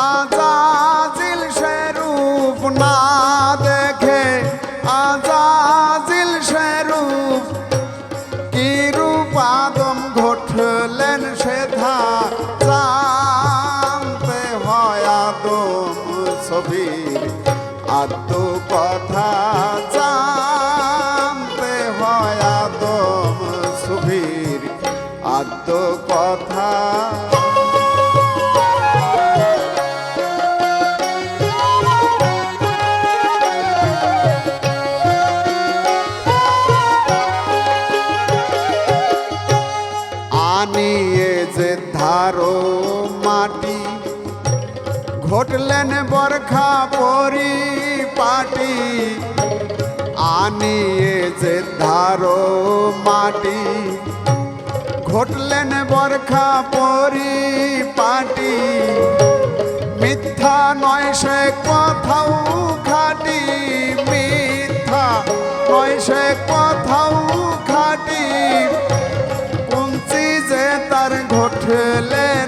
want আনিয়ে যে ধারো মাটি, ঘটলেন বরখা পরি পাটি আনিয়ে যে ধারো মাটি, ঘটলেন বরখা পরি পাটি মিথ্যা নয় সে নাতা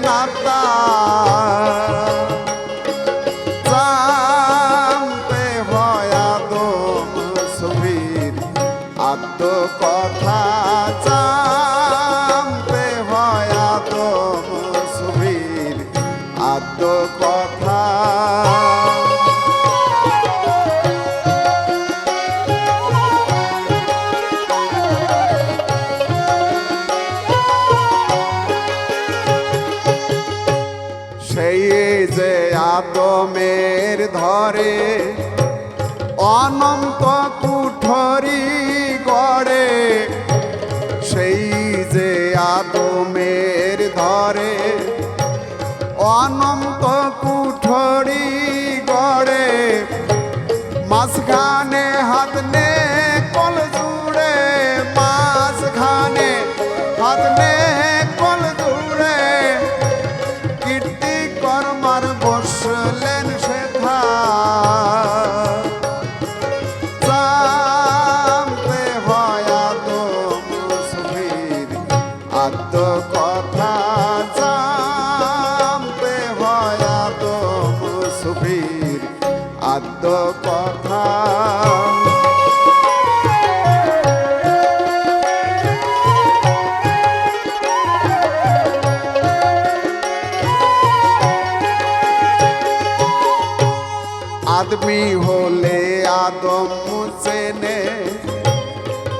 না জানতে আদম সুবীর আত্ম কথা জানতে আদম সুবীর আত্ম কথা আদমের ধরে অনন্ত কুঠরি গড়ে। সেই যে আদমের ধরে অনন্ত কুঠরি গড়ে। মাঝখানে আদমি হলে আদম চেনে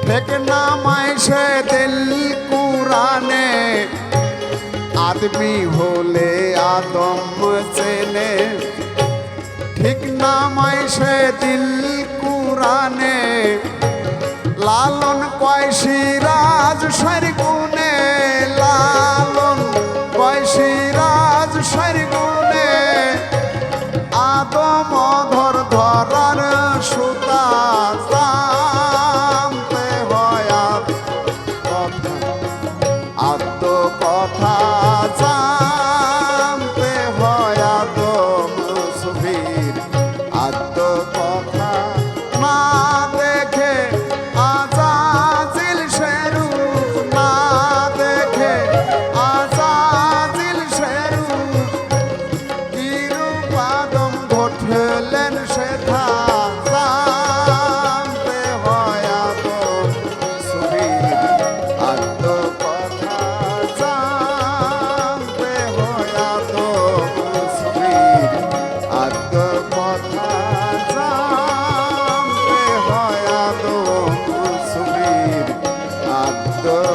ফেক নামায় সে দিল কুরানে আদমি হলে আদম চেনে ঠিক নামায় সে দিল কুরানে লালন কয় সিরাজ সারি গুনে লালন কয় সিরাজ সারি 我 ঘটলেন সেথা জানতে হয় আদম সুবীর আত্ম কথা জানতে হয় আদম সুবীর আত্ম কথা জানতে হয় আদম সুবীর আত্ম